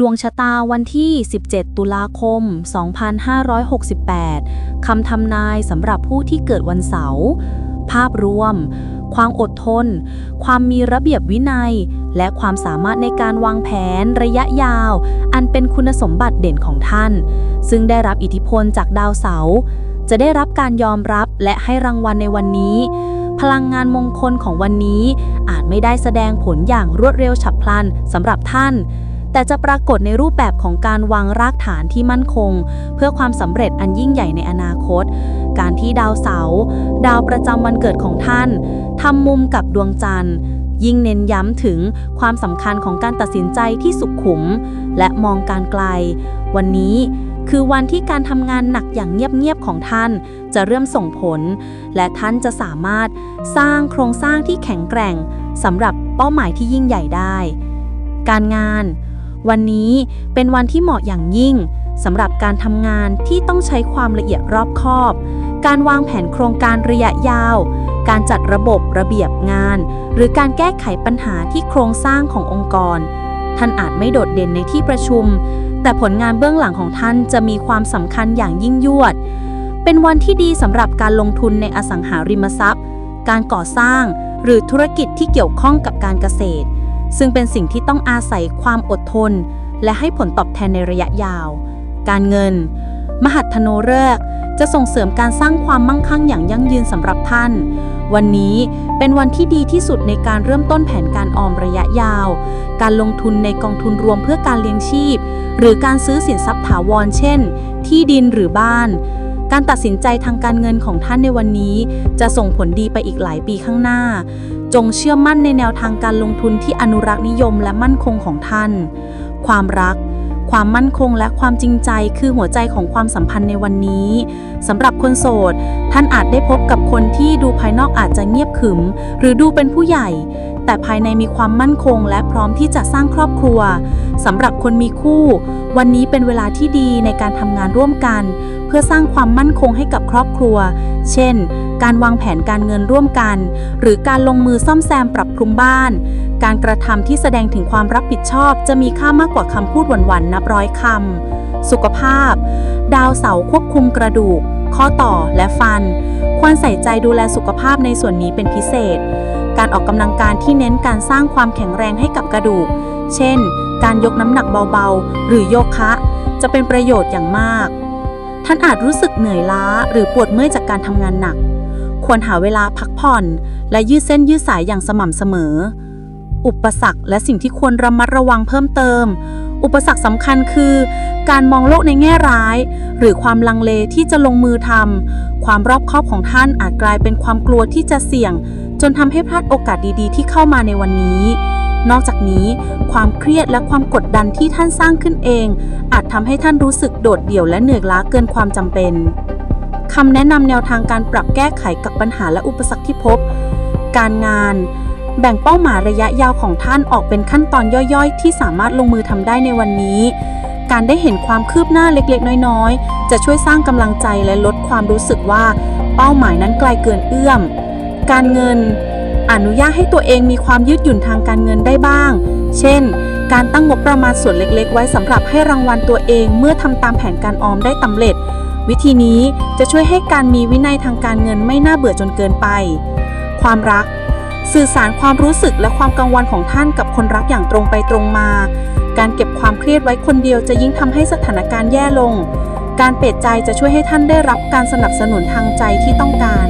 ดวงชะตาวันที่ 17 ตุลาคม 2568 คำทำนายสำหรับผู้ที่เกิดวันเสาร์ ภาพรวม ความอดทน ความมีระเบียบวินัย และความสามารถในการวางแผนระยะยาว อันเป็นคุณสมบัติเด่นของท่าน ซึ่งได้รับอิทธิพลจากดาวเสาร์ จะได้รับการยอมรับและให้รางวัลในวันนี้พลังงานมงคลของวันนี้อาจไม่ได้แสดงผลอย่างรวดเร็วฉับพลันสำหรับท่าน แต่จะปรากฏในรูปแบบของการวางรากฐานที่มั่นคง เพื่อความสำเร็จอันยิ่งใหญ่ในอนาคต การที่ดาวเสาร์ดาวประจำวันเกิดของท่านทำมุมกับดวงจันทร์ ยิ่งเน้นย้ำถึงความสำคัญของการตัดสินใจที่สุขุม และมองการไกล วันนี้คือวันที่การทำงานหนักอย่างเงียบๆของท่าน จะเริ่มส่งผล และท่านจะสามารถสร้างโครงสร้างที่แข็งแกร่งสำหรับเป้าหมายที่ยิ่งใหญ่ได้ การงาน วันนี้เป็นวันที่เหมาะอย่างยิ่งสำหรับการทำงานที่ต้องใช้ความละเอียดรอบคอบ การวางแผนโครงการระยะยาว การจัดระบบระเบียบงาน หรือการแก้ไขปัญหาที่โครงสร้างขององค์กร ท่านอาจไม่โดดเด่นในที่ประชุม แต่ผลงานเบื้องหลังของท่านจะมีความสำคัญอย่างยิ่งยวด เป็นวันที่ดีสำหรับการลงทุนในอสังหาริมทรัพย์ การก่อสร้าง หรือธุรกิจที่เกี่ยวข้องกับการเกษตร ซึ่งเป็นสิ่งที่ต้องอาศัยความอดทน และให้ผลตอบแทนในระยะยาว การเงิน มหัทโนฤกษ์จะส่งเสริมการสร้างความมั่งคั่งอย่างยั่งยืนสำหรับท่าน วันนี้เป็นวันที่ดีที่สุดในการเริ่มต้นแผนการออมระยะยาว การลงทุนในกองทุนรวมเพื่อการเลี้ยงชีพ หรือการซื้อสินทรัพย์ถาวรเช่น ที่ดินหรือบ้าน การตัดสินใจทางการเงินของท่านในวันนี้ จะส่งผลดีไปอีกหลายปีข้างหน้า จงเชื่อมั่นในแนวทางการลงทุนที่อนุรักษ์นิยมและมั่นคงของท่าน ความรัก ความมั่นคงและความจริงใจคือหัวใจของความสัมพันธ์ในวันนี้สำหรับคนโสด ท่านอาจได้พบกับคนที่ดูภายนอกอาจจะเงียบขรึม หรือดูเป็นผู้ใหญ่ แต่ภายในมีความมั่นคงและพร้อมที่จะสร้างครอบครัวสำหรับคนมีคู่ วันนี้เป็นเวลาที่ดีในการทำงานร่วมกัน เพื่อสร้างความมั่นคงให้กับครอบครัว เช่น การวางแผนการเงินร่วมกัน หรือการลงมือซ่อมแซมปรับปรุงบ้าน การกระทำที่แสดงถึงความรับผิดชอบ จะมีค่ามากกว่าคำพูดหวานๆนับร้อยคำสุขภาพ ดาวเสาควบคุมกระดูก ข้อต่อและฟัน ควรใส่ใจดูแลสุขภาพในส่วนนี้เป็นพิเศษ การออกกำลังกายที่เน้นการสร้างความแข็งแรงให้กับกระดูก เช่น การยกน้ำหนักเบาๆ หรือโยคะ จะเป็นประโยชน์อย่างมาก ท่านอาจรู้สึกเหนื่อยล้าหรือปวดเมื่อยจากการทำงานหนัก ควรหาเวลาพักผ่อน และยืดเส้นยืดสายอย่างสม่ำเสมอ อุปสรรคและสิ่งที่ควรระมัดระวังเพิ่มเติม อุปสรรคสำคัญคือ การมองโลกในแง่ร้าย หรือความลังเลที่จะลงมือทำความรอบคอบของท่านอาจกลายเป็นความกลัวที่จะเสี่ยง จนทำให้พลาดโอกาสดีๆ ที่เข้ามาในวันนี้ นอกจากนี้ ความเครียดและความกดดันที่ท่านสร้างขึ้นเอง อาจทำให้ท่านรู้สึกโดดเดี่ยวและเหนื่อยล้าเกินความจำเป็นคำแนะนำแนวทางการปรับแก้ไขกับปัญหาและอุปสรรคที่พบ การงาน แบ่งเป้าหมายระยะยาวของท่านออกเป็นขั้นตอนย่อยๆ ที่สามารถลงมือทำได้ในวันนี้ การได้เห็นความคืบหน้าเล็กๆ น้อยๆ จะช่วยสร้างกำลังใจและลดความรู้สึกว่า เป้าหมายนั้นไกลเกินเอื้อม การเงิน อนุญาตให้ตัวเองมีความยืดหยุ่นทางการเงินได้บ้าง เช่น การตั้งงบประมาณส่วนเล็กๆ ไว้สำหรับให้รางวัลตัวเองเมื่อทำตามแผนการออมได้สำเร็จ วิธีนี้จะช่วยให้การมีวินัยทางการเงินไม่น่าเบื่อจนเกินไป ความรัก สื่อสารความรู้สึกและความกังวลของท่านกับคนรักอย่างตรงไปตรงมา การเก็บความเครียดไว้คนเดียวจะยิ่งทำให้สถานการณ์แย่ลง การเปลี่ยนใจจะช่วยให้ท่านได้รับการสนับสนุนทางใจที่ต้องการ